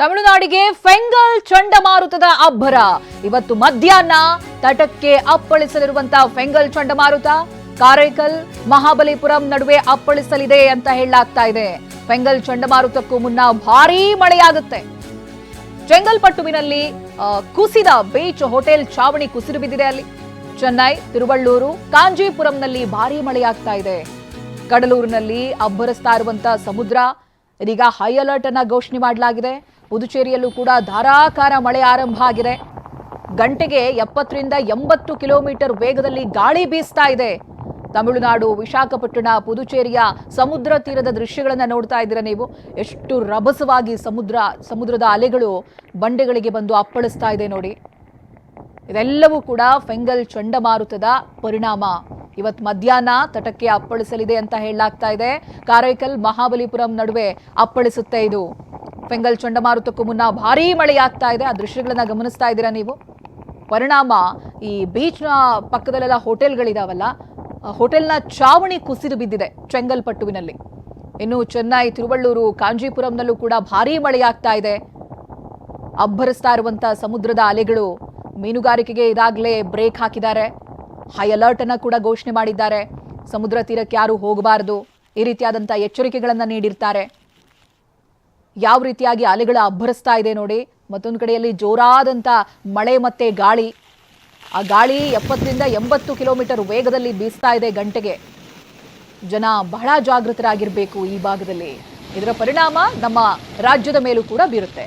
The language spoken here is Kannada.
ತಮಿಳುನಾಡಿಗೆ ಫೆಂಗಲ್ ಚಂಡಮಾರುತದ ಅಬ್ಬರ. ಇವತ್ತು ಮಧ್ಯಾಹ್ನ ತಟಕ್ಕೆ ಅಪ್ಪಳಿಸಲಿರುವಂತಹ ಫೆಂಗಲ್ ಚಂಡಮಾರುತ, ಕಾರೈಕಲ್, ಮಹಾಬಲಿಪುರಂ ನಡುವೆ ಅಪ್ಪಳಿಸಲಿದೆ ಅಂತ ಹೇಳಲಾಗ್ತಾ ಇದೆ. ಫೆಂಗಲ್ ಚಂಡಮಾರುತಕ್ಕೂ ಮುನ್ನ ಭಾರೀ ಮಳೆಯಾಗುತ್ತೆ. ಚೆಂಗಲ್ಪಟ್ಟುವಿನಲ್ಲಿ ಕುಸಿದ ಬೀಚ್ ಹೋಟೆಲ್ ಚಾವಣಿ ಕುಸಿರು ಬಿದ್ದಿದೆ ಅಲ್ಲಿ. ಚೆನ್ನೈ, ತಿರುವಳ್ಳೂರು, ಕಾಂಜೀಪುರಂನಲ್ಲಿ ಭಾರೀ ಮಳೆಯಾಗ್ತಾ ಇದೆ. ಕಡಲೂರಿನಲ್ಲಿ ಅಬ್ಬರಿಸ್ತಾ ಇರುವಂತಹ ಸಮುದ್ರ ಇದೀಗ ಹೈ ಅಲರ್ಟ್ ಅನ್ನ ಘೋಷಣೆ ಮಾಡಲಾಗಿದೆ. ಪುದುಚೇರಿಯಲ್ಲೂ ಕೂಡ ಧಾರಾಕಾರ ಮಳೆ ಆರಂಭ ಆಗಿದೆ. ಗಂಟೆಗೆ ಎಪ್ಪತ್ತರಿಂದ ಎಂಬತ್ತು ಕಿಲೋಮೀಟರ್ ವೇಗದಲ್ಲಿ ಗಾಳಿ ಬೀಸ್ತಾ ಇದೆ. ತಮಿಳುನಾಡು, ವಿಶಾಖಪಟ್ಟಣ, ಪುದುಚೇರಿಯ ಸಮುದ್ರ ತೀರದ ದೃಶ್ಯಗಳನ್ನು ನೋಡ್ತಾ ಇದ್ದೀರಾ ನೀವು? ಎಷ್ಟು ರಭಸವಾಗಿ ಸಮುದ್ರ, ಸಮುದ್ರದ ಅಲೆಗಳು ಬಂಡೆಗಳಿಗೆ ಬಂದು ಅಪ್ಪಳಿಸ್ತಾ ಇದೆ ನೋಡಿ. ಇದೆಲ್ಲವೂ ಕೂಡ ಫೆಂಗಲ್ ಚಂಡಮಾರುತದ ಪರಿಣಾಮ. ಇವತ್ತು ಮಧ್ಯಾಹ್ನ ತಟಕ್ಕೆ ಅಪ್ಪಳಿಸಲಿದೆ ಅಂತ ಹೇಳಲಾಗ್ತಾ ಇದೆ. ಕಾರೈಕಲ್ ಮಹಾಬಲಿಪುರಂ ನಡುವೆ ಅಪ್ಪಳಿಸುತ್ತೆ ಇದು. ಫೆಂಗಲ್ ಚಂಡಮಾರುತಕ್ಕೂ ಮುನ್ನ ಭಾರೀ ಮಳೆಯಾಗ್ತಾ ಇದೆ. ಆ ದೃಶ್ಯಗಳನ್ನ ಗಮನಿಸ್ತಾ ಇದ್ದೀರಾ ನೀವು? ಪರಿಣಾಮ ಈ ಬೀಚ್ನ ಪಕ್ಕದಲ್ಲೆಲ್ಲ ಹೋಟೆಲ್ಗಳಿದಾವಲ್ಲ ಹೋಟೆಲ್ನ ಚಾವಣಿ ಕುಸಿದು ಬಿದ್ದಿದೆ ಚೆಂಗಲ್ಪಟ್ಟುವಿನಲ್ಲಿ. ಇನ್ನು ಚೆನ್ನೈ, ತಿರುವಳ್ಳೂರು, ಕಾಂಜೀಪುರಂನಲ್ಲೂ ಕೂಡ ಭಾರೀ ಮಳೆಯಾಗ್ತಾ ಇದೆ. ಅಬ್ಬರಿಸ್ತಾ ಇರುವಂತಹ ಸಮುದ್ರದ ಅಲೆಗಳು ಮೀನುಗಾರಿಕೆಗೆ ಇದಾಗಲೇ ಬ್ರೇಕ್ ಹಾಕಿದ್ದಾರೆ. ಹೈ ಅಲರ್ಟ್ ಅನ್ನ ಕೂಡ ಘೋಷಣೆ ಮಾಡಿದ್ದಾರೆ. ಸಮುದ್ರ ತೀರಕ್ಕೆ ಯಾರು ಹೋಗಬಾರದು. ಈ ರೀತಿಯಾದಂಥ ಎಚ್ಚರಿಕೆಗಳನ್ನು ನೀಡಿರ್ತಾರೆ. ಯಾವ ರೀತಿಯಾಗಿ ಅಲೆಗಳು ಅಬ್ಬರಿಸ್ತಾ ಇದೆ ನೋಡಿ. ಮತ್ತೊಂದು ಕಡೆಯಲ್ಲಿ ಜೋರಾದಂಥ ಮಳೆ ಮತ್ತೆ ಗಾಳಿ. ಆ ಗಾಳಿ ಎಪ್ಪತ್ತರಿಂದ ಎಂಬತ್ತು ಕಿಲೋಮೀಟರ್ ವೇಗದಲ್ಲಿ ಬೀಸ್ತಾ ಇದೆ ಗಂಟೆಗೆ. ಜನ ಬಹಳ ಜಾಗೃತರಾಗಿರಬೇಕು ಈ ಭಾಗದಲ್ಲಿ. ಇದರ ಪರಿಣಾಮ ನಮ್ಮ ರಾಜ್ಯದ ಮೇಲೂ ಕೂಡ ಬೀರುತ್ತೆ.